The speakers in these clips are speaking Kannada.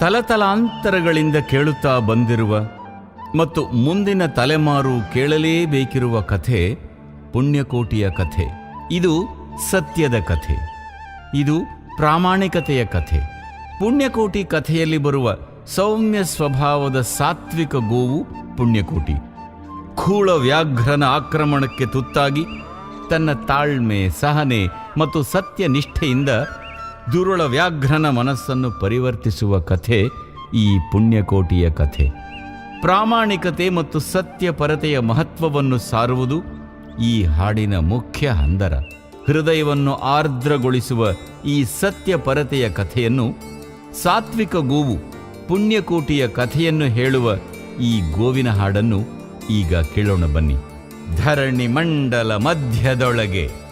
ತಲತಲಾಂತರಗಳಿಂದ ಕೇಳುತ್ತಾ ಬಂದಿರುವ ಮತ್ತು ಮುಂದಿನ ತಲೆಮಾರು ಕೇಳಲೇಬೇಕಿರುವ ಕಥೆ ಪುಣ್ಯಕೋಟಿಯ ಕಥೆ. ಇದು ಸತ್ಯದ ಕಥೆ. ಇದು ಪ್ರಾಮಾಣಿಕತೆಯ ಕಥೆ. ಪುಣ್ಯಕೋಟಿ ಕಥೆಯಲ್ಲಿ ಬರುವ ಸೌಮ್ಯ ಸ್ವಭಾವದ ಸಾತ್ವಿಕ ಗೋವು ಪುಣ್ಯಕೋಟಿ. ಖೂಳ ವ್ಯಾಘ್ರನ ಆಕ್ರಮಣಕ್ಕೆ ತುತ್ತಾಗಿ ತನ್ನ ತಾಳ್ಮೆ, ಸಹನೆ ಮತ್ತು ಸತ್ಯನಿಷ್ಠೆಯಿಂದ ದುರುಳ ವ್ಯಾಘ್ರನ ಮನಸ್ಸನ್ನು ಪರಿವರ್ತಿಸುವ ಕಥೆ ಈ ಪುಣ್ಯಕೋಟಿಯ ಕಥೆ. ಪ್ರಾಮಾಣಿಕತೆ ಮತ್ತು ಸತ್ಯಪರತೆಯ ಮಹತ್ವವನ್ನು ಸಾರುವುದು ಈ ಹಾಡಿನ ಮುಖ್ಯ ಹಂದರ. ಹೃದಯವನ್ನು ಆರ್ದ್ರಗೊಳಿಸುವ ಈ ಸತ್ಯಪರತೆಯ ಕಥೆಯನ್ನು ಸಾತ್ವಿಕ ಗೋವು ಪುಣ್ಯಕೋಟಿಯ ಕಥೆಯನ್ನು ಹೇಳುವ ಈ ಗೋವಿನ ಹಾಡನ್ನು ಈಗ ಕೇಳೋಣ ಬನ್ನಿ. ಧರಣಿ ಮಂಡಲ ಮಧ್ಯದೊಳಗೆ.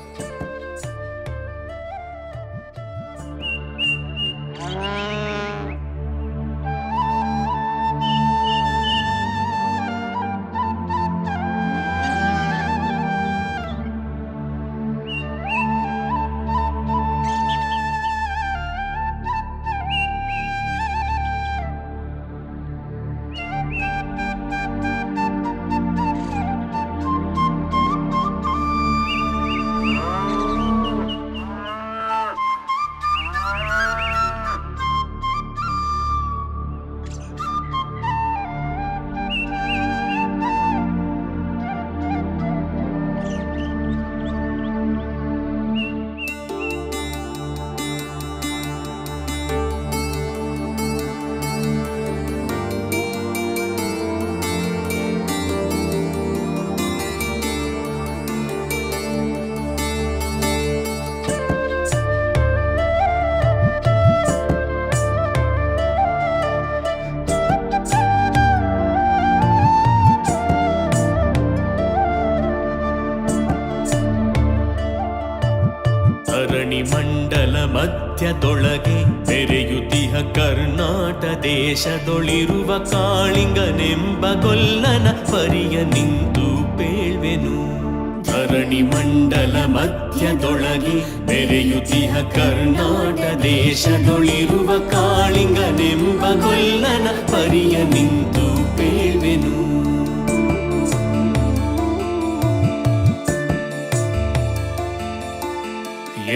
ದೇಶದೊಳಿರುವ ಕಾಳಿಂಗನೆಂಬ ಗೊಲ್ಲನ ಪರಿಯ ನಿಂತು ಪೇಳ್ವೆನು. ಧರಣಿ ಮಂಡಲ ಮಧ್ಯದೊಳಗೆ ಬೆರೆಯುತಿಹ ಕರ್ನಾಟ ದೇಶದೊಳಿರುವ ಕಾಳಿಂಗನೆಂಬ ಗೊಲ್ಲನ ಪರಿಯ ನಿಂತು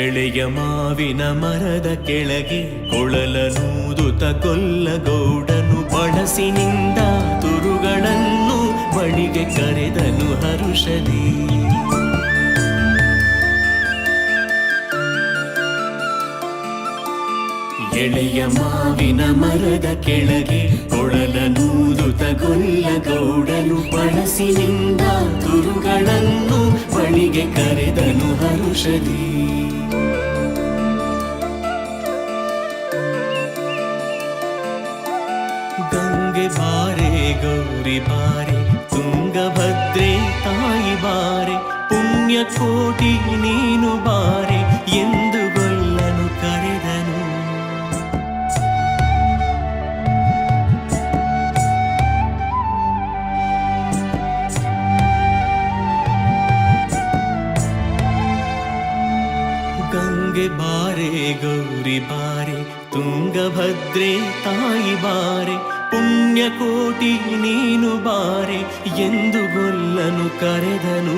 ಎಳೆಯ ಮಾವಿನ ಮರದ ಕೆಳಗೆ ಕೊಳಲನೂದುತ ಕೊಲ್ಲಗೌಡನು ಬಳಸಿನಿಂದ ತುರುಗಳನ್ನು ಬಳಿಗೆ ಕರೆದನು ಹರುಷದಿ ಎಳೆಯ ಮಾವಿನ ಮರದ ಕೆಳಗೆ ಕೊಳಲನೂದುತ ಗೊಲ್ಲಗೌಡನು ಬಳಸಿನಿಂದ ತುರುಗಳನ್ನು ಬಳಿಗೆ ಕರೆದನು ಹರುಷದಿ ಬಾರೆ ಗೌರಿ ಬಾರೆ ತುಂಗಭದ್ರೆ ತಾಯಿ ಬಾರೆ ಪುಣ್ಯ ಕೋಟಿ ನೀನು ಬಾರೆ ಎಂದು ಗೊಲ್ಲನು ಕರೆದನು ಗಂಗೆ ಬಾರೆ ಗೌರಿ ಬಾರೆ ತುಂಗಭದ್ರೆ ತಾಯಿ ಬಾರೆ ಪುಣ್ಯ ಕೋಟಿ ನೀನು ಬಾರೆ ಎಂದು ಗೊಲ್ಲನು ಕರೆದನು.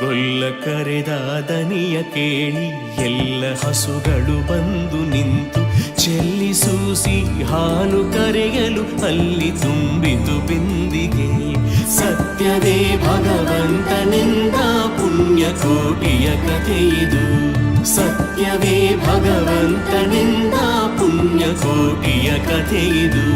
ಗೊಲ್ಲ ಕರೆದ ದನಿಯ ಕೇಳಿ ಎಲ್ಲ ಹಸುಗಳು ಬಂದು ನಿಂತು ಚೆಲ್ಲಿ ಸೂಸಿ ಹಾಲು ಕರೆಯಲು ಅಲ್ಲಿ ತುಂಬಿತು ಬಿಂದಿಗೆ. ಸತ್ಯದೇ ಭಗವಂತನಿಂದ ಪುಣ್ಯ ಕೋಟಿಯ ಕಥೆಯಿದು ಸತ್ಯವೇ ಭಗವಂತನಿಂದ ಪುಣ್ಯ ಕೋಟಿಯ ಕಥೆಯಿದು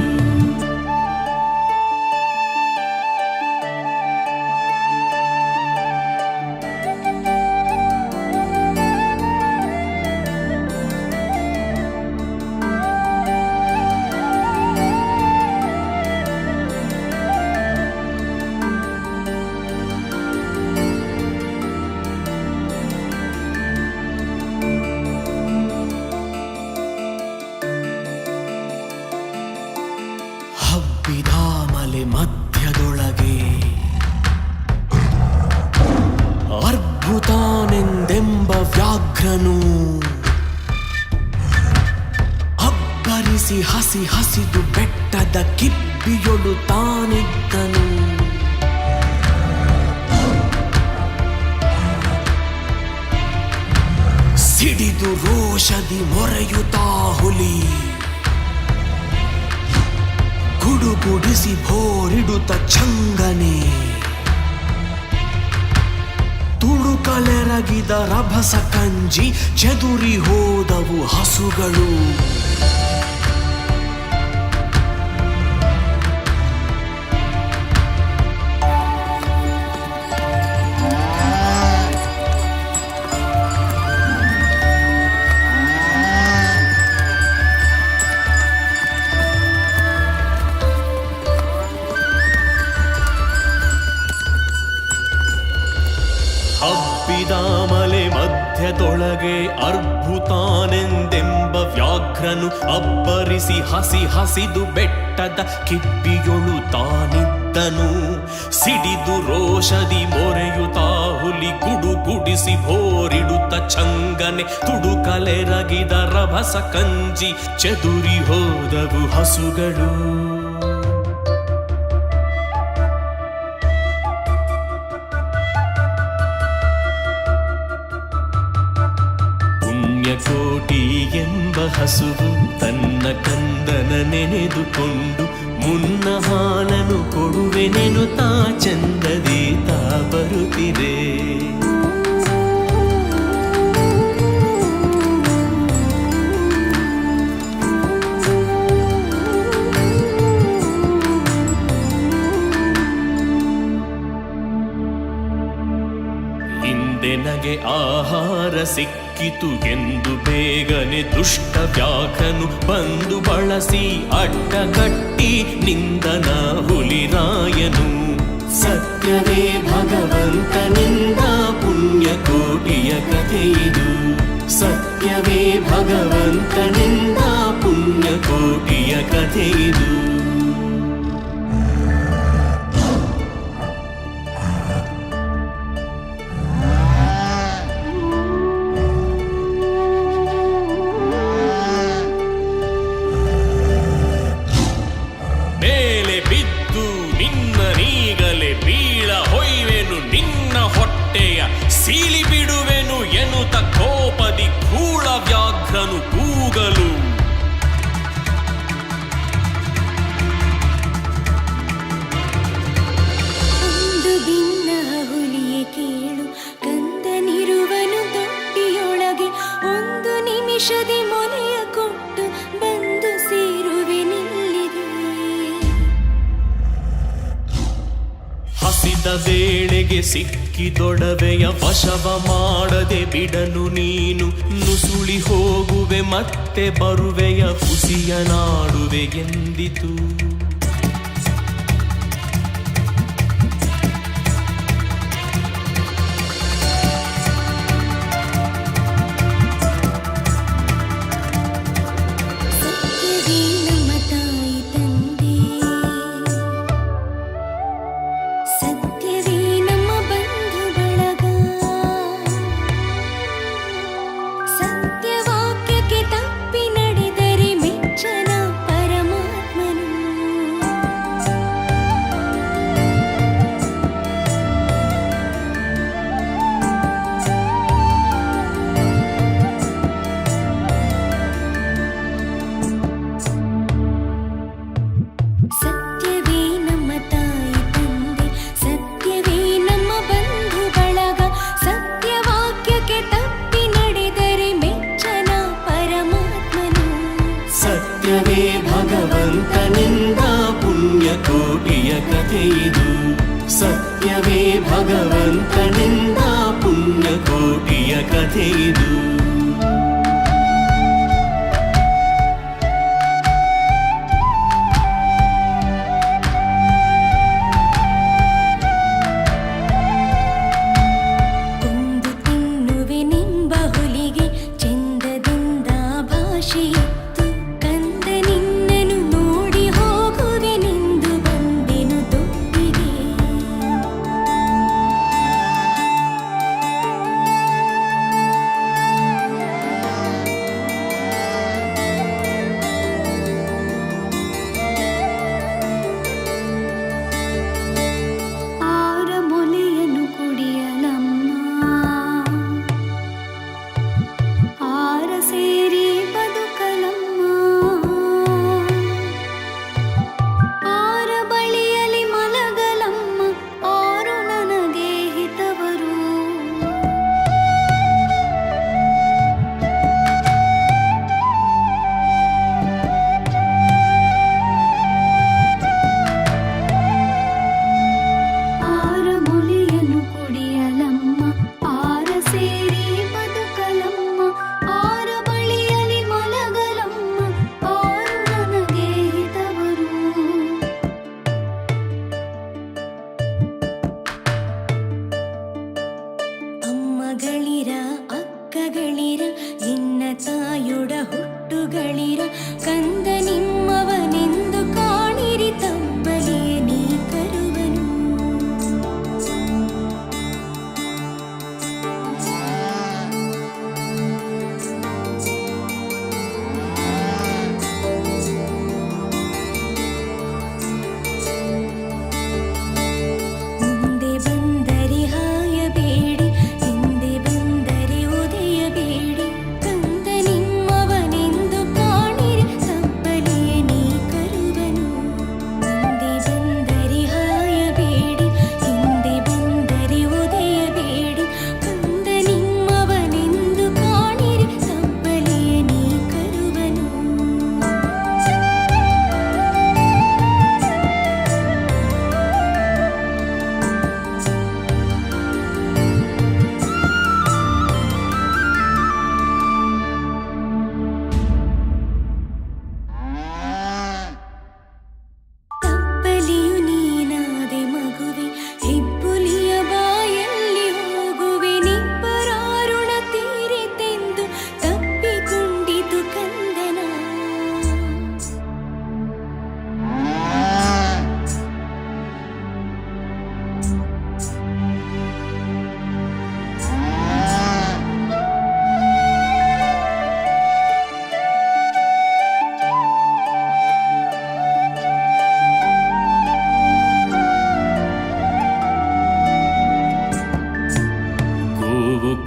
ಸಿಡಿದು ರೋಷದಿ ಮೊರೆಯುತ್ತಾ ಹುಲಿ. ಗುಡುಗುಡಿಸಿ ಭೋರಿಡುತ್ತ ಚಂಗನೆ. ತುಳುಕಲೆರಗಿದ ರಭಸ ಕಂಜಿ ಚದುರಿ ಹೋದವು ಹಸುಗಳು. ಮಧ್ಯದೊಳಗೆ ಅರ್ಭುತಾನೆಂದೆಂಬ ವ್ಯಾಘ್ರನು ಅಬ್ಬರಿಸಿ ಹಸಿ ಹಸಿದು ಬೆಟ್ಟದ ಕಿಬ್ಬಿಯೊಳು ತಾನಿದ್ದನು. ಸಿಡಿದು ರೋಷದಿ ಮೊರೆಯುತಾ ಹುಲಿ ಗುಡುಗುಡಿಸಿ ಭೋರಿಡುತ್ತ ಚಂಗನೆ ತುಡುಕಲೆರಗಿದ ರಭಸ ಕಂಜಿ ಚದುರಿ ಹೋದವು ಹಸುಗಳು. ಹಸುವು ತನ್ನ ಕಂದನ ನೆನೆದುಕೊಂಡು ಮುನ್ನ ಹಾಲನು ಕೊಡುವೆನೆನು ತಾ ಚಂದದಿ ತಾ ಬರುತ್ತಿದೆ. ಆಹಾರ ಸಿಕ್ಕಿತು ಎಂದು ಬೇಗನೆ ದುಷ್ಟ ವ್ಯಾಖನು ಬಂದು ಬಳಸಿ ಅಡ್ಡಗಟ್ಟಿ ನಿಂದನ ಹುಲಿರಾಯನು. ಸತ್ಯವೇ ಭಗವಂತನಿಂದ ಪುಣ್ಯ ಕೋಟಿಯ ಕಥೆಯಿದು ಸತ್ಯವೇ ಭಗವಂತನಿಂದ ಪುಣ್ಯ ಕೋಟಿಯ ಕಥೆಯಿದು ಸಿಕ್ಕಿದೊಡವೆಯ ವಶವ ಮಾಡದೆ ಬಿಡನು ನೀನು ನುಸುಳಿ ಹೋಗುವೆ ಮತ್ತೆ ಬರುವೆಯ ಕುಸಿಯ ನಾಡುವೆ ಎಂದಿತು. ಕೋಟಿಯ ಕಥೆಯಿದು ಕೊಂದು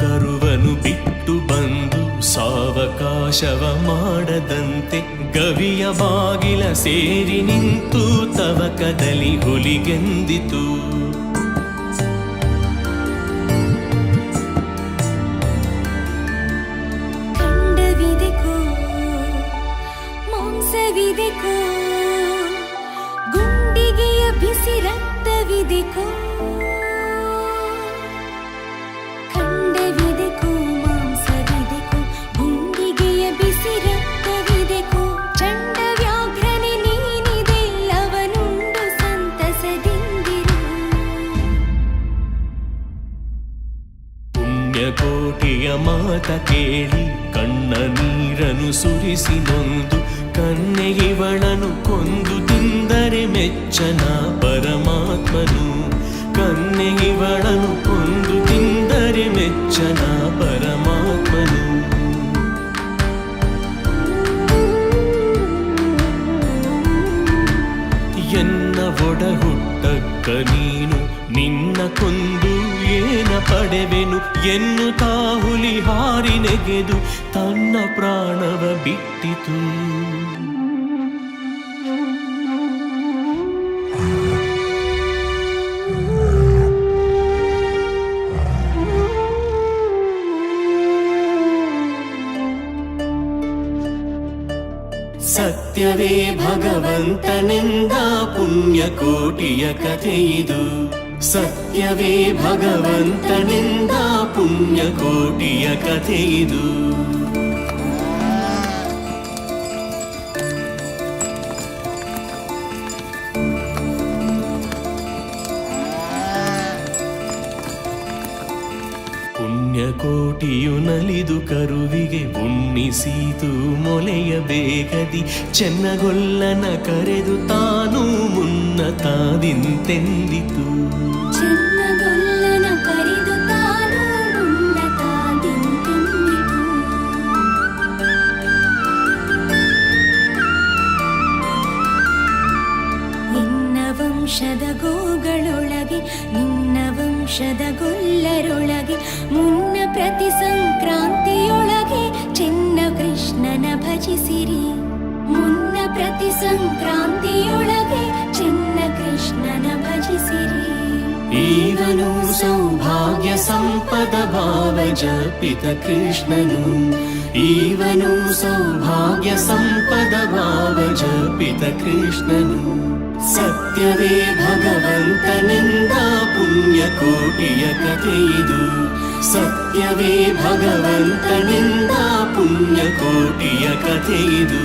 ಕರುವನು ಬಿಟ್ಟು ಬಂದು ಸಾವಕಾಶವ ಮಾಡದಂತೆ ಗವಿಯ ಬಾಗಿಲ ಸೇರಿ ನಿಂತು ತವಕದಲ್ಲಿ ಹುಲಿಗೆಂದಿತು. ಮಾತ ಕೇಳಿ ಕಣ್ಣ ನೀರನು ಸುರಿಸಿ ನೊಂದು, ಕನ್ನೆ ಇವಳನು ಕೊಂದು ತಿಂದರೆ ಮೆಚ್ಚನ ಪರಮಾತ್ಮನು. ಕನ್ನೆ ಇವಳನು ಕೊಂದು ತಿಂದರೆ ಮೆಚ್ಚನ ಪರಮಾತ್ಮನು. ಎನ್ನ ಒಡ ಹುಟ್ಟಕ್ಕ ನೀನು, ನಿನ್ನ ಕೊಂದು ಏನ ಪಡೆವೆನು? ಎನ್ನು ಹುಲಿ ಹಾರಿ ನೆಗೆದು ತನ್ನ ಪ್ರಾಣವ ಬಿಟ್ಟಿತು. ಸತ್ಯವೇ ಭಗವಂತನೆಂದ ಪುಣ್ಯಕೋಟಿಯ ಕಥೆಯಿದು ಸತ್ಯವೇ ಭಗವಂತನೆಂದ ಪುಣ್ಯಕೋಟಿಯ ಕಥೆಯಿದು ಪುಣ್ಯಕೋಟಿಯು ನಲಿದು ಕರುವಿಗೆ ಉಣ್ಣಿಸೀತು ಮೊಲೆಯ ಬೇಗದಿ. ಚೆನ್ನಗೊಲ್ಲನ ಕರೆದು ತಾನು ಮುನ್ನ ತಾದಿಂತೆಂದಿತು ವಂಶದ ಗೋಗಳೊಳಗೆ ನಿನ್ನ ವಂಶದ ಗೊಲ್ಲರೊಳಗೆ ಮುನ್ನ ಪ್ರತಿ ಸಂಕ್ರಾಂತಿಯೊಳಗೆ ಚಿನ್ನ ಕೃಷ್ಣನ ಭಜಿಸಿರಿ. ಮುನ್ನ ಪ್ರತಿ ಸಂಕ್ರಾಂತಿಯೊಳಗೆ ಚಿನ್ನ ಕೃಷ್ಣನ ಭಜಿಸಿರಿ. ಈವನು ಸೌಭಾಗ್ಯ ಸಂಪದ ಭಾವ ಜಪಿತ ಕೃಷ್ಣನು. ಈವನು ಸೌಭಾಗ್ಯ ಸಂಪದ ಭಾವ ಜಪಿತ ಕೃಷ್ಣನು ಸತ್ಯವೇ ಭಗವಂತನೆಂದ ಪುಣ್ಯಕೋಟಿಯ ಕಥೆಯಿದು ಸತ್ಯವೇ ಭಗವಂತನೆಂದ ಪುಣ್ಯಕೋಟಿಯ ಕಥೆಯಿದು